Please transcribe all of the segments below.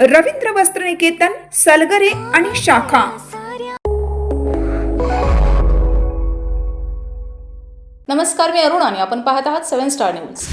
रवींद्र वस्त्रनिकेतन सलगरे आणि शाखा. नमस्कार मी अरुण आणि आपण पाहत आहात सेव्हन स्टार न्यूज.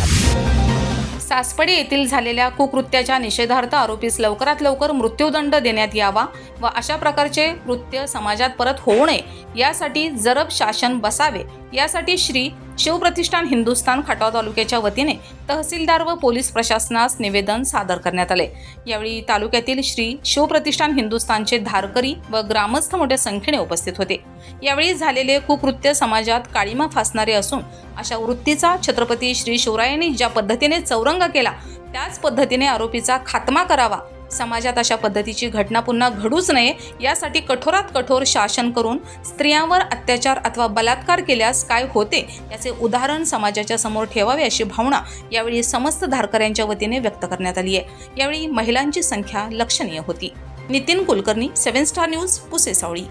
सासपडी येथील झालेल्या कुकृत्याच्या निषेधार्थ आरोपीस लवकरात लवकर मृत्यूदंड देण्यात यावा व अशा प्रकारचे कृत्य समाजात परत होऊ नये यासाठी जरब शासन बसावे यासाठी श्री शिवप्रतिष्ठान हिंदुस्थान खटाव तालुक्याच्या वतीने तहसीलदार व पोलीस प्रशासनास निवेदन सादर करण्यात आले. यावेळी तालुक्यातील श्री शिवप्रतिष्ठान हिंदुस्थानचे धारकरी व ग्रामस्थ मोठ्या संख्येने उपस्थित होते. यावेळी झालेले कुकृत्य समाजात काळीमा फासणारे असून अशा वृत्तीचा छत्रपती श्री शिवरायांनी ज्या पद्धतीने चौरंग केला त्याच पद्धतीने आरोपीचा खात्मा करावा समाजात अशा पद्धतीची घटना पुन्हा घडूच नये यासाठी कठोरात कठोर शासन करून स्त्रियांवर अत्याचार अथवा बलात्कार केल्यास काय होते याचे उदाहरण समाजाच्या समोर ठेवावे अशी भावना यावेळी समस्त धारकऱ्यांच्या वतीने व्यक्त करण्यात आली आहे. यावेळी महिलांची संख्या लक्षणीय होती. Nitin Kulkarni seven star news Puse Sawali